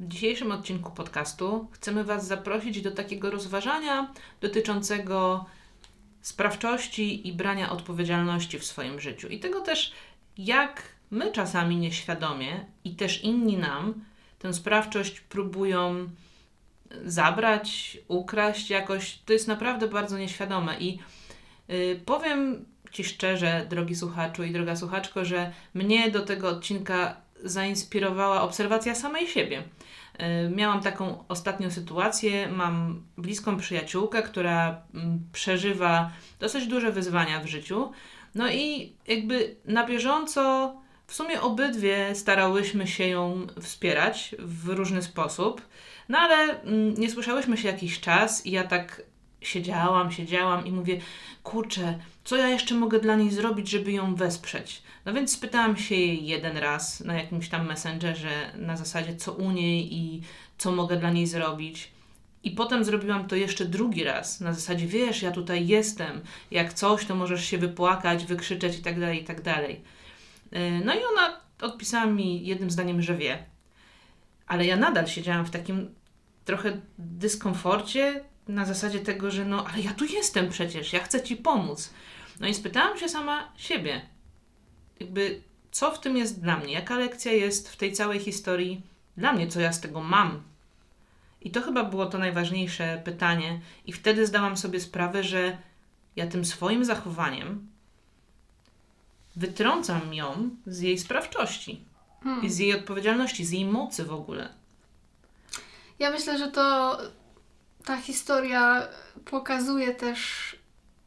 W dzisiejszym odcinku podcastu chcemy Was zaprosić do takiego rozważania dotyczącego sprawczości i brania odpowiedzialności w swoim życiu. I tego też, jak my czasami nieświadomie i też inni nam tę sprawczość próbują zabrać, ukraść jakoś. To jest naprawdę bardzo nieświadome. I yy, powiem Ci szczerze, drogi słuchaczu i droga słuchaczko, że mnie do tego odcinka zainspirowała obserwacja samej siebie. Y, miałam taką ostatnią sytuację. Mam bliską przyjaciółkę, która mm, przeżywa dosyć duże wyzwania w życiu. No i jakby na bieżąco w sumie obydwie starałyśmy się ją wspierać w różny sposób. No ale mm, nie słyszałyśmy się jakiś czas i ja tak siedziałam, siedziałam i mówię, kurczę, co ja jeszcze mogę dla niej zrobić, żeby ją wesprzeć? No więc spytałam się jej jeden raz na jakimś tam messengerze na zasadzie, co u niej i co mogę dla niej zrobić. I potem zrobiłam to jeszcze drugi raz, na zasadzie, wiesz, ja tutaj jestem, jak coś, to możesz się wypłakać, wykrzyczeć i tak dalej, i tak dalej. Y, no i ona odpisała mi jednym zdaniem, że wie. Ale ja nadal siedziałam w takim trochę dyskomforcie, na zasadzie tego, że no, ale ja tu jestem przecież, ja chcę ci pomóc. No i spytałam się sama siebie, jakby co w tym jest dla mnie, jaka lekcja jest w tej całej historii dla mnie, co ja z tego mam. I to chyba było to najważniejsze pytanie, i wtedy zdałam sobie sprawę, że ja tym swoim zachowaniem wytrącam ją z jej sprawczości hmm. i z jej odpowiedzialności, z jej mocy w ogóle. Ja myślę, że to ta historia pokazuje też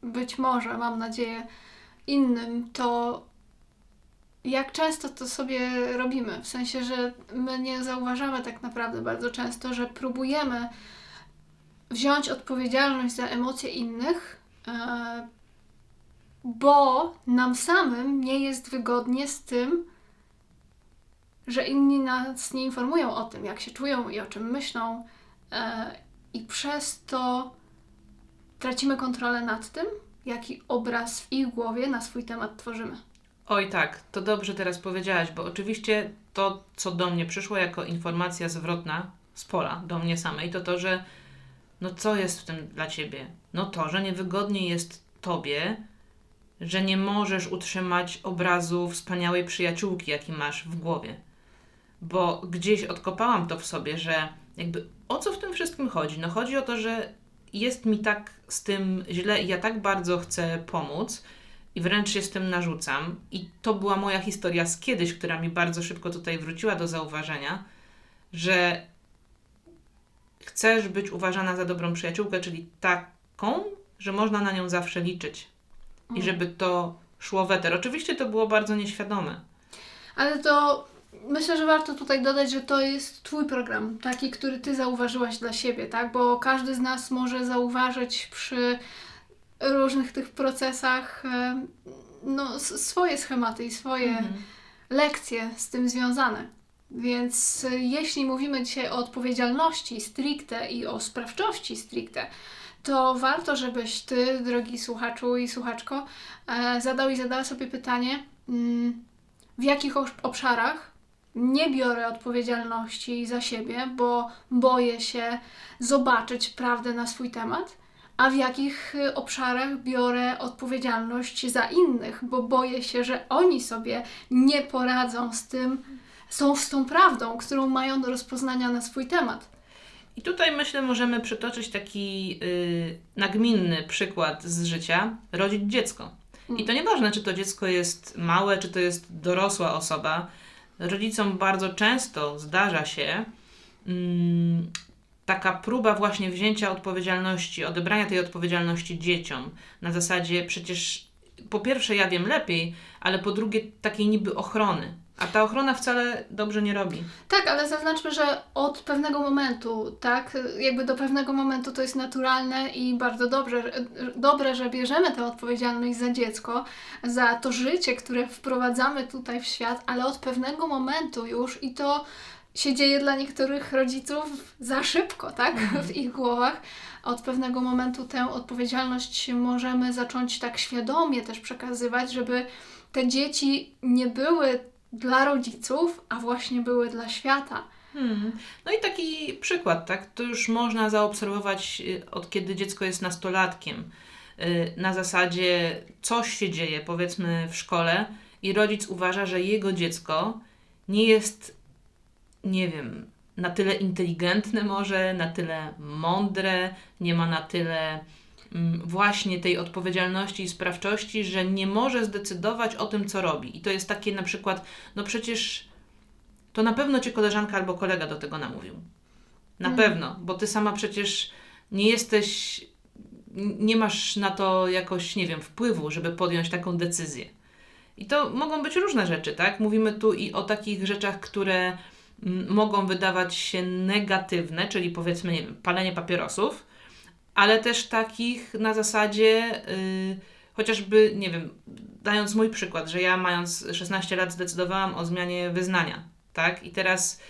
być może, mam nadzieję, innym to, jak często to sobie robimy. W sensie, że my nie zauważamy tak naprawdę bardzo często, że próbujemy wziąć odpowiedzialność za emocje innych, e, bo nam samym nie jest wygodnie z tym, że inni nas nie informują o tym, jak się czują i o czym myślą, e, i przez to tracimy kontrolę nad tym, jaki obraz w ich głowie na swój temat tworzymy. Oj tak, to dobrze teraz powiedziałaś, bo oczywiście to, co do mnie przyszło jako informacja zwrotna z pola, do mnie samej, to to, że no co jest w tym dla ciebie? No to, że niewygodnie jest tobie, że nie możesz utrzymać obrazu wspaniałej przyjaciółki, jaki masz w głowie. Bo gdzieś odkopałam to w sobie, że jakby o co w tym wszystkim chodzi? No chodzi o to, że jest mi tak z tym źle i ja tak bardzo chcę pomóc i wręcz się z tym narzucam. I to była moja historia z kiedyś, która mi bardzo szybko tutaj wróciła do zauważenia, że chcesz być uważana za dobrą przyjaciółkę, czyli taką, że można na nią zawsze liczyć. I mm. żeby to szło weter. Oczywiście to było bardzo nieświadome. Ale to myślę, że warto tutaj dodać, że to jest Twój program, taki, który Ty zauważyłaś dla siebie, tak? Bo każdy z nas może zauważyć przy różnych tych procesach no, swoje schematy i swoje mhm. lekcje z tym związane. Więc e, jeśli mówimy dzisiaj o odpowiedzialności stricte i o sprawczości stricte, to warto, żebyś Ty, drogi słuchaczu i słuchaczko, e, zadał i zadała sobie pytanie, mm, w jakich obszarach nie biorę odpowiedzialności za siebie, bo boję się zobaczyć prawdę na swój temat, a w jakich y, obszarach biorę odpowiedzialność za innych, bo boję się, że oni sobie nie poradzą z tym, są z tą prawdą, którą mają do rozpoznania na swój temat. I tutaj myślę, możemy przytoczyć taki yy, nagminny przykład z życia: rodzić dziecko. I mm. to nieważne, czy to dziecko jest małe, czy to jest dorosła osoba rodzicom bardzo często zdarza się mm, taka próba właśnie wzięcia odpowiedzialności, odebrania tej odpowiedzialności dzieciom na zasadzie przecież po pierwsze ja wiem lepiej, ale po drugie takiej niby ochrony. A ta ochrona wcale dobrze nie robi. Tak, ale zaznaczmy, że od pewnego momentu, tak, jakby do pewnego momentu to jest naturalne i bardzo dobrze, dobre, że bierzemy tę odpowiedzialność za dziecko, za to życie, które wprowadzamy tutaj w świat, ale od pewnego momentu już i to się dzieje dla niektórych rodziców za szybko, tak, mhm. w ich głowach. Od pewnego momentu tę odpowiedzialność możemy zacząć tak świadomie też przekazywać, żeby te dzieci nie były dla rodziców, a właśnie były dla świata. Hmm. No i taki przykład, tak? To już można zaobserwować y, od kiedy dziecko jest nastolatkiem. Y, Na zasadzie coś się dzieje, powiedzmy w szkole, i rodzic uważa, że jego dziecko nie jest, nie wiem, na tyle inteligentne, może, na tyle mądre, nie ma na tyle właśnie tej odpowiedzialności i sprawczości, że nie może zdecydować o tym, co robi. I to jest takie na przykład, no przecież to na pewno cię koleżanka albo kolega do tego namówił. Na Mm. pewno, bo ty sama przecież nie jesteś, nie masz na to jakoś, nie wiem, wpływu, żeby podjąć taką decyzję. I to mogą być różne rzeczy, tak? Mówimy tu i o takich rzeczach, które mm, mogą wydawać się negatywne, czyli powiedzmy, nie wiem, palenie papierosów, ale też takich na zasadzie y, chociażby, nie wiem, dając mój przykład, że ja mając 16 lat zdecydowałam o zmianie wyznania, tak? I teraz,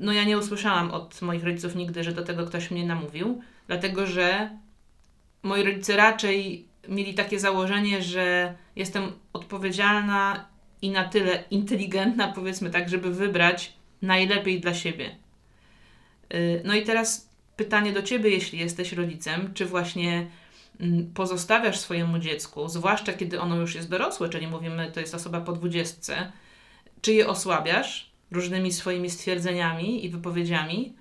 no ja nie usłyszałam od moich rodziców nigdy, że do tego ktoś mnie namówił, dlatego że moi rodzice raczej mieli takie założenie, że jestem odpowiedzialna i na tyle inteligentna, powiedzmy tak, żeby wybrać najlepiej dla siebie. Y, No i teraz pytanie do ciebie, jeśli jesteś rodzicem, czy właśnie mm, pozostawiasz swojemu dziecku, zwłaszcza kiedy ono już jest dorosłe, czyli mówimy, to jest osoba po dwudziestce, czy je osłabiasz różnymi swoimi stwierdzeniami i wypowiedziami,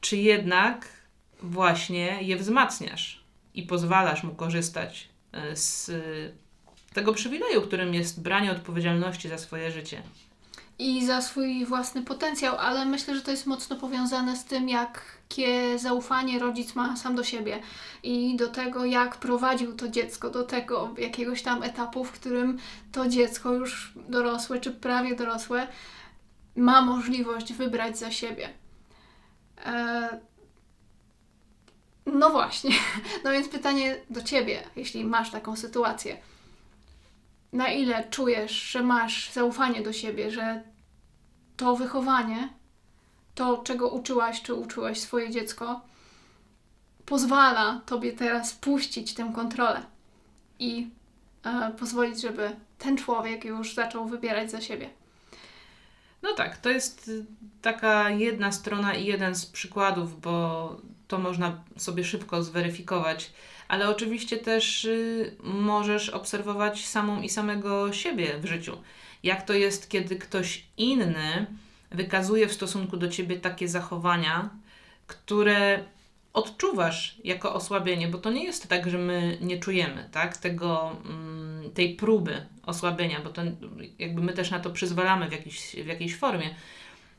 czy jednak właśnie je wzmacniasz i pozwalasz mu korzystać e, z tego przywileju, którym jest branie odpowiedzialności za swoje życie. I za swój własny potencjał, ale myślę, że to jest mocno powiązane z tym, jakie zaufanie rodzic ma sam do siebie i do tego, jak prowadził to dziecko do tego jakiegoś tam etapu, w którym to dziecko już dorosłe czy prawie dorosłe ma możliwość wybrać za siebie. E, No właśnie. No więc pytanie do ciebie, jeśli masz taką sytuację. Na ile czujesz, że masz zaufanie do siebie, że to wychowanie, to czego uczyłaś czy uczyłeś swoje dziecko, pozwala tobie teraz puścić tę kontrolę i e, pozwolić, żeby ten człowiek już zaczął wybierać za siebie. No tak, to jest y, taka jedna strona i jeden z przykładów, bo to można sobie szybko zweryfikować, ale oczywiście też y, możesz obserwować samą i samego siebie w życiu. Jak to jest, kiedy ktoś inny wykazuje w stosunku do ciebie takie zachowania, które odczuwasz jako osłabienie, bo to nie jest tak, że my nie czujemy tak, tego, mm, tej próby osłabienia, bo to jakby my też na to przyzwalamy w, jakiś, w jakiejś formie.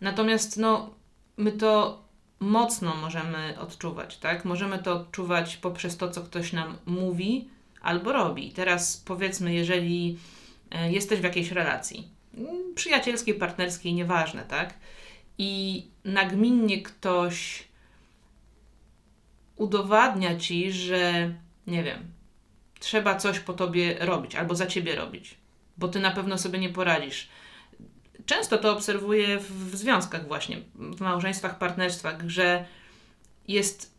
Natomiast no, my to mocno możemy odczuwać, tak? Możemy to odczuwać poprzez to, co ktoś nam mówi albo robi. Teraz powiedzmy, jeżeli jesteś w jakiejś relacji, mm, przyjacielskiej, partnerskiej, nieważne, tak? I nagminnie ktoś udowadnia ci, że nie wiem, trzeba coś po tobie robić albo za ciebie robić, bo ty na pewno sobie nie poradzisz. Często to obserwuję w, w związkach właśnie, w małżeństwach, partnerstwach, że jest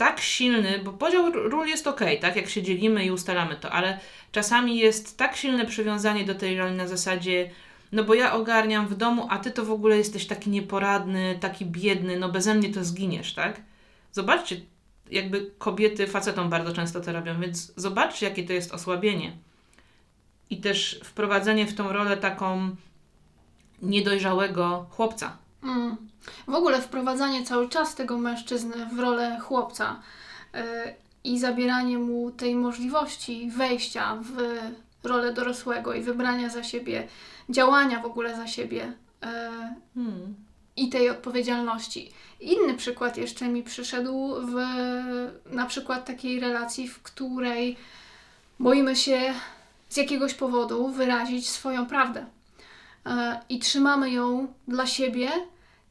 tak silny, bo podział ról jest ok, tak, jak się dzielimy i ustalamy to, ale czasami jest tak silne przywiązanie do tej roli na zasadzie, no bo ja ogarniam w domu, a ty to w ogóle jesteś taki nieporadny, taki biedny, no beze mnie to zginiesz, tak? Zobaczcie, jakby kobiety facetom bardzo często to robią, więc zobaczcie, jakie to jest osłabienie. I też wprowadzenie w tą rolę taką niedojrzałego chłopca. Mm. W ogóle wprowadzanie cały czas tego mężczyzny w rolę chłopca y, i zabieranie mu tej możliwości wejścia w rolę dorosłego i wybrania za siebie, działania w ogóle za siebie y, Hmm. i tej odpowiedzialności. Inny przykład jeszcze mi przyszedł w na przykład takiej relacji, w której boimy się z jakiegoś powodu wyrazić swoją prawdę i trzymamy ją dla siebie,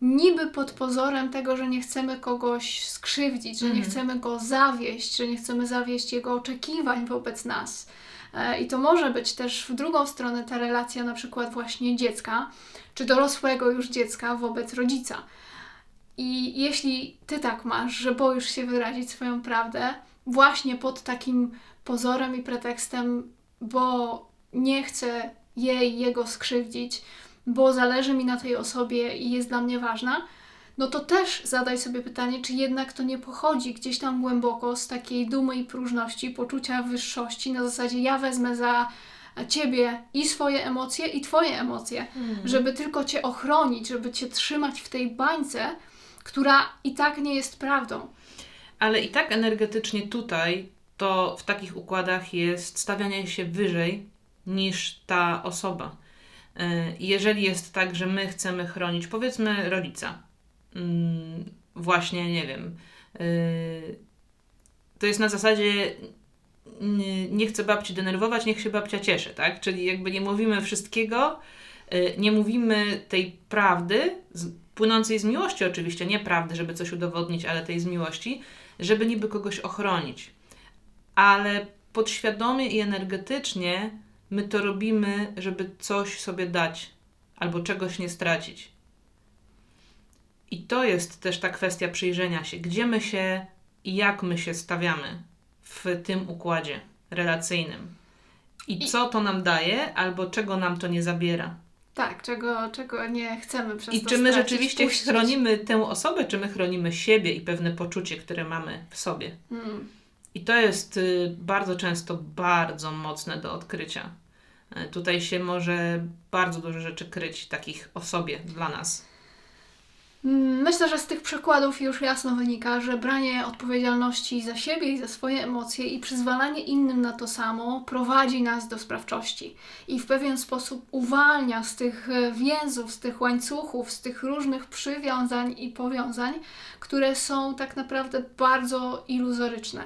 niby pod pozorem tego, że nie chcemy kogoś skrzywdzić, że nie Mhm. chcemy go zawieść, że nie chcemy zawieść jego oczekiwań wobec nas. E, I to może być też w drugą stronę ta relacja, na przykład właśnie dziecka, czy dorosłego już dziecka wobec rodzica. I jeśli ty tak masz, że boisz się wyrazić swoją prawdę, właśnie pod takim pozorem i pretekstem, bo nie chcę jej, jego skrzywdzić, bo zależy mi na tej osobie i jest dla mnie ważna, no to też zadaj sobie pytanie, czy jednak to nie pochodzi gdzieś tam głęboko z takiej dumy i próżności, poczucia wyższości, na zasadzie ja wezmę za ciebie i swoje emocje, i twoje emocje, żeby tylko cię ochronić, żeby cię trzymać w tej bańce, która i tak nie jest prawdą. Ale i tak energetycznie tutaj to w takich układach jest stawianie się wyżej niż ta osoba. Y, Jeżeli jest tak, że my chcemy chronić, powiedzmy, rodzica, mm, właśnie, nie wiem, y, to jest na zasadzie nie, chcę babci denerwować, niech się babcia cieszy, tak? Czyli jakby nie mówimy wszystkiego, y, nie mówimy tej prawdy, płynącej z miłości oczywiście, nie prawdy, żeby coś udowodnić, ale tej z miłości, żeby niby kogoś ochronić. Ale podświadomie i energetycznie my to robimy, żeby coś sobie dać albo czegoś nie stracić. I to jest też ta kwestia przyjrzenia się, gdzie my się i jak my się stawiamy w tym układzie relacyjnym. I I- co to nam daje, albo czego nam to nie zabiera. Tak, czego, czego nie chcemy przez I to czy my stracić, rzeczywiście puścić. chronimy tę osobę, czy my chronimy siebie i pewne poczucie, które mamy w sobie. Mm. I to jest y, bardzo często bardzo mocne do odkrycia. Y, Tutaj się może bardzo dużo rzeczy kryć, takich o sobie dla nas. Myślę, że z tych przykładów już jasno wynika, że branie odpowiedzialności za siebie i za swoje emocje i przyzwalanie innym na to samo prowadzi nas do sprawczości i w pewien sposób uwalnia z tych e, więzów, z tych łańcuchów, z tych różnych przywiązań i powiązań, które są tak naprawdę bardzo iluzoryczne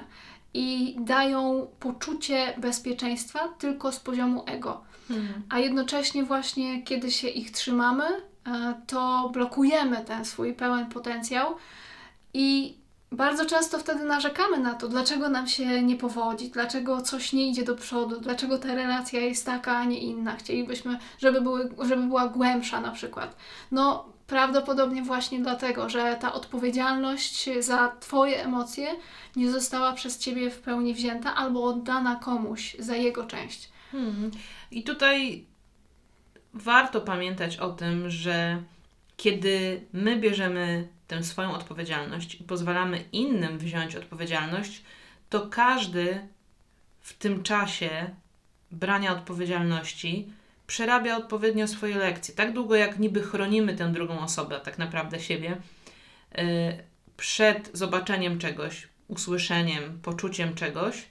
i dają poczucie bezpieczeństwa tylko z poziomu ego a jednocześnie właśnie kiedy się ich trzymamy, e, to blokujemy ten swój pełen potencjał i bardzo często wtedy narzekamy na to, dlaczego nam się nie powodzi, dlaczego coś nie idzie do przodu, dlaczego ta relacja jest taka, a nie inna. Chcielibyśmy, żeby, były, żeby była głębsza na przykład. No, prawdopodobnie właśnie dlatego, że ta odpowiedzialność za Twoje emocje nie została przez Ciebie w pełni wzięta albo oddana komuś za jego część. Hmm. I tutaj warto pamiętać o tym, że kiedy my bierzemy tę swoją odpowiedzialność i pozwalamy innym wziąć odpowiedzialność, to każdy w tym czasie brania odpowiedzialności przerabia odpowiednio swoje lekcje. Tak długo jak niby chronimy tę drugą osobę, tak naprawdę siebie, yy, przed zobaczeniem czegoś, usłyszeniem, poczuciem czegoś,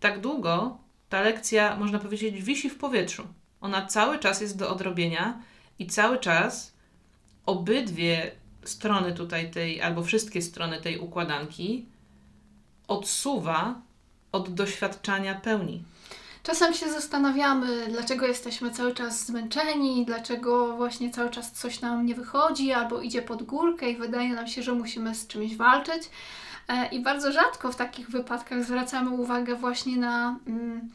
tak długo ta lekcja, można powiedzieć, wisi w powietrzu. Ona cały czas jest do odrobienia i cały czas obydwie strony tutaj tej, albo wszystkie strony tej układanki odsuwa od doświadczania pełni. Czasem się zastanawiamy, dlaczego jesteśmy cały czas zmęczeni, dlaczego właśnie cały czas coś nam nie wychodzi, albo idzie pod górkę i wydaje nam się, że musimy z czymś walczyć. E, I bardzo rzadko w takich wypadkach zwracamy uwagę właśnie na, mm,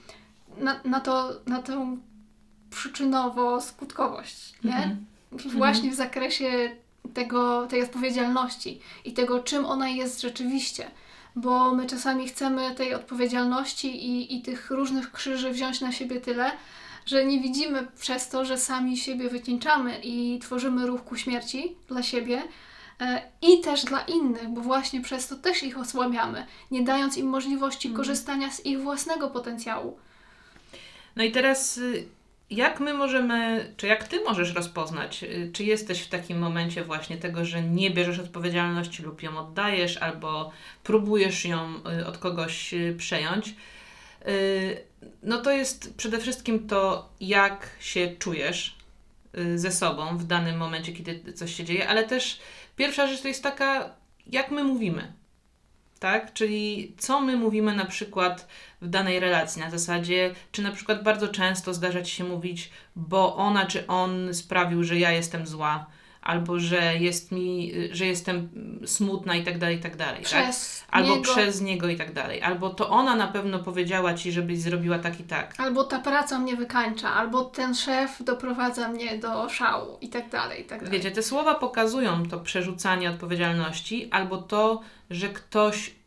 na, na, to, na tę przyczynowo-skutkowość, nie? Mhm. Właśnie w zakresie tego, tej odpowiedzialności i tego, czym ona jest rzeczywiście. Bo my czasami chcemy tej odpowiedzialności i, i tych różnych krzyży wziąć na siebie tyle, że nie widzimy przez to, że sami siebie wycieńczamy i tworzymy ruch ku śmierci dla siebie e, i też dla innych, bo właśnie przez to też ich osłabiamy, nie dając im możliwości Mhm. korzystania z ich własnego potencjału. No i teraz, y, jak my możemy, czy jak ty możesz rozpoznać, y, czy jesteś w takim momencie właśnie tego, że nie bierzesz odpowiedzialności lub ją oddajesz, albo próbujesz ją y, od kogoś y, przejąć? No to jest przede wszystkim to, jak się czujesz ze sobą w danym momencie, kiedy coś się dzieje, ale też pierwsza rzecz to jest taka, jak my mówimy. Tak? Czyli co my mówimy na przykład w danej relacji, na zasadzie, czy na przykład bardzo często zdarza ci się mówić, bo ona czy on sprawił, że ja jestem zła, albo że jest mi, że jestem smutna i tak dalej, i tak dalej. Tak? Przez Albo niego, przez niego i tak dalej. Albo to ona na pewno powiedziała ci, żebyś zrobiła tak i tak. albo ta praca mnie wykańcza, albo ten szef doprowadza mnie do szału i tak dalej, i tak dalej. Wiecie, te słowa pokazują to przerzucanie odpowiedzialności, albo to, że ktoś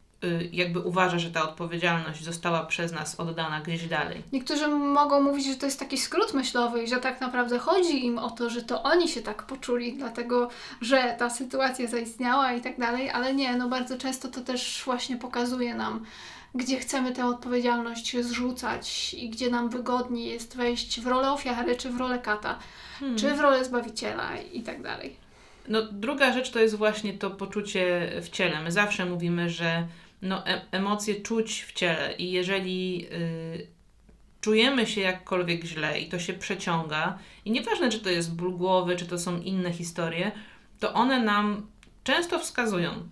jakby uważa, że ta odpowiedzialność została przez nas oddana gdzieś dalej. Niektórzy mogą mówić, że to jest taki skrót myślowy i że tak naprawdę chodzi im o to, że to oni się tak poczuli, dlatego że ta sytuacja zaistniała i tak dalej, ale nie, no bardzo często to też właśnie pokazuje nam, gdzie chcemy tę odpowiedzialność zrzucać i gdzie nam wygodniej jest wejść w rolę ofiary, czy w rolę kata, Hmm. czy w rolę zbawiciela i tak dalej. No, druga rzecz to jest właśnie to poczucie w ciele. My zawsze mówimy, że no, e- emocje czuć w ciele i jeżeli y, czujemy się jakkolwiek źle i to się przeciąga, i nieważne, czy to jest ból głowy, czy to są inne historie, to one nam często wskazują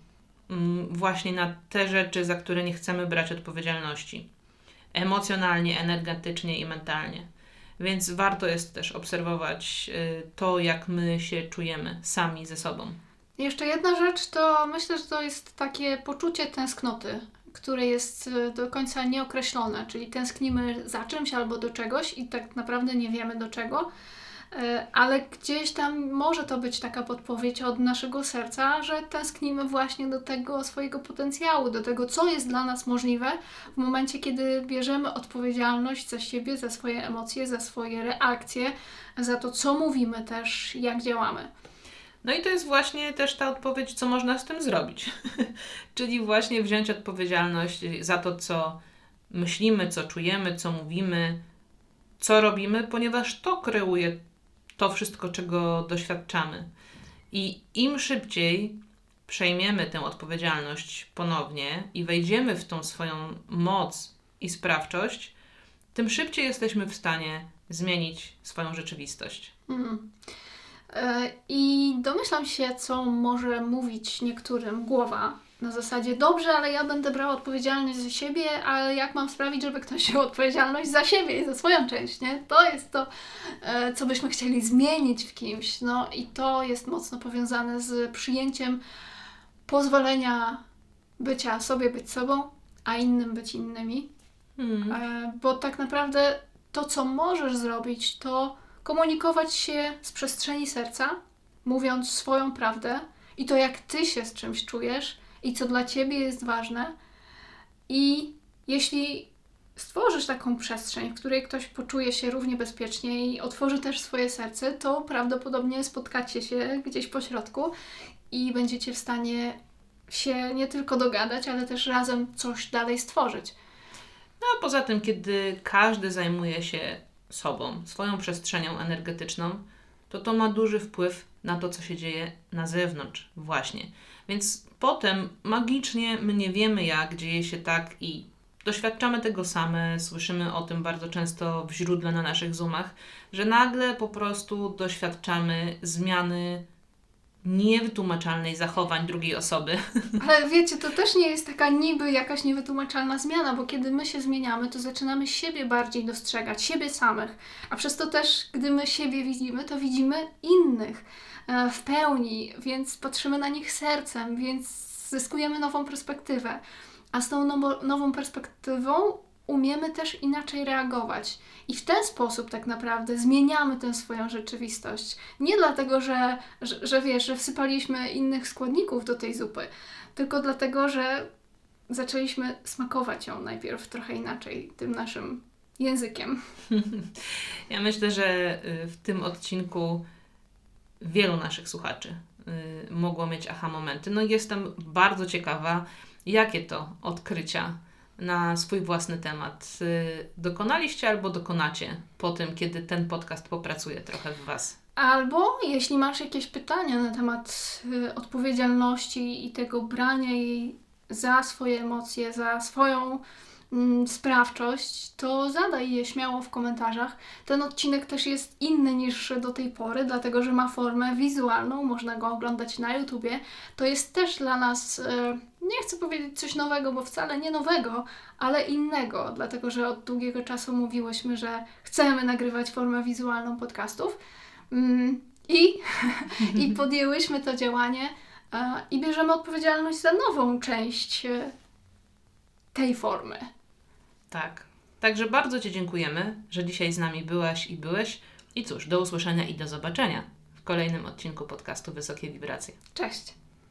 mm, właśnie na te rzeczy, za które nie chcemy brać odpowiedzialności. Emocjonalnie, energetycznie i mentalnie. Więc warto jest też obserwować y, to, jak my się czujemy sami ze sobą. Jeszcze jedna rzecz, to myślę, że to jest takie poczucie tęsknoty, które jest e, do końca nieokreślone, czyli tęsknimy za czymś albo do czegoś i tak naprawdę nie wiemy do czego, e, ale gdzieś tam może to być taka podpowiedź od naszego serca, że tęsknimy właśnie do tego swojego potencjału, do tego, co jest dla nas możliwe w momencie, kiedy bierzemy odpowiedzialność za siebie, za swoje emocje, za swoje reakcje, za to, co mówimy też, jak działamy. No i to jest właśnie też ta odpowiedź, co można z tym zrobić. Czyli właśnie wziąć odpowiedzialność za to, co myślimy, co czujemy, co mówimy, co robimy, ponieważ to kreuje to wszystko, czego doświadczamy. I im szybciej przejmiemy tę odpowiedzialność ponownie i wejdziemy w tą swoją moc i sprawczość, tym szybciej jesteśmy w stanie zmienić swoją rzeczywistość. Mhm. E, I domyślam się, co może mówić niektórym głowa. Na zasadzie, dobrze, ale ja będę brała odpowiedzialność za siebie, ale jak mam sprawić, żeby ktoś wziął odpowiedzialność za siebie i za swoją część, nie? To jest to, e, co byśmy chcieli zmienić w kimś. No i to jest mocno powiązane z przyjęciem pozwolenia bycia sobie być sobą, a innym być innymi. Hmm. E, Bo tak naprawdę to, co możesz zrobić, to komunikować się z przestrzeni serca, mówiąc swoją prawdę i to, jak ty się z czymś czujesz i co dla ciebie jest ważne. I jeśli stworzysz taką przestrzeń, w której ktoś poczuje się równie bezpiecznie i otworzy też swoje serce, to prawdopodobnie spotkacie się gdzieś po środku i będziecie w stanie się nie tylko dogadać, ale też razem coś dalej stworzyć. No a poza tym, kiedy każdy zajmuje się sobą, swoją przestrzenią energetyczną, to to ma duży wpływ na to, co się dzieje na zewnątrz, właśnie. Więc potem magicznie my nie wiemy, jak dzieje się tak i doświadczamy tego same, słyszymy o tym bardzo często w źródle na naszych zoomach, że nagle po prostu doświadczamy zmiany niewytłumaczalnej zachowań drugiej osoby. Ale wiecie, to też nie jest taka niby jakaś niewytłumaczalna zmiana, bo kiedy my się zmieniamy, to zaczynamy siebie bardziej dostrzegać, siebie samych. A przez to też, gdy my siebie widzimy, to widzimy innych e, w pełni, więc patrzymy na nich sercem, więc zyskujemy nową perspektywę. A z tą nową perspektywą umiemy też inaczej reagować. I w ten sposób tak naprawdę zmieniamy tę swoją rzeczywistość. Nie dlatego, że, że, że wiesz, że wsypaliśmy innych składników do tej zupy, tylko dlatego, że zaczęliśmy smakować ją najpierw trochę inaczej, tym naszym językiem. Ja myślę, że y, w tym odcinku wielu naszych słuchaczy y, mogło mieć aha momenty. No i jestem bardzo ciekawa, jakie to odkrycia na swój własny temat y, dokonaliście albo dokonacie po tym, kiedy ten podcast popracuje trochę w Was. Albo jeśli masz jakieś pytania na temat y, odpowiedzialności i tego brania jej za swoje emocje, za swoją mm, sprawczość, to zadaj je śmiało w komentarzach. Ten odcinek też jest inny niż do tej pory, dlatego że ma formę wizualną, można go oglądać na YouTubie. To jest też dla nas, y, nie chcę powiedzieć coś nowego, bo wcale nie nowego, ale innego, dlatego że od długiego czasu mówiłyśmy, że chcemy nagrywać formę wizualną podcastów. Mm, I, I podjęłyśmy to działanie e, i bierzemy odpowiedzialność za nową część e, tej formy. Tak. Także bardzo Ci dziękujemy, że dzisiaj z nami byłaś i byłeś. I cóż, do usłyszenia i do zobaczenia w kolejnym odcinku podcastu Wysokie Wibracje. Cześć!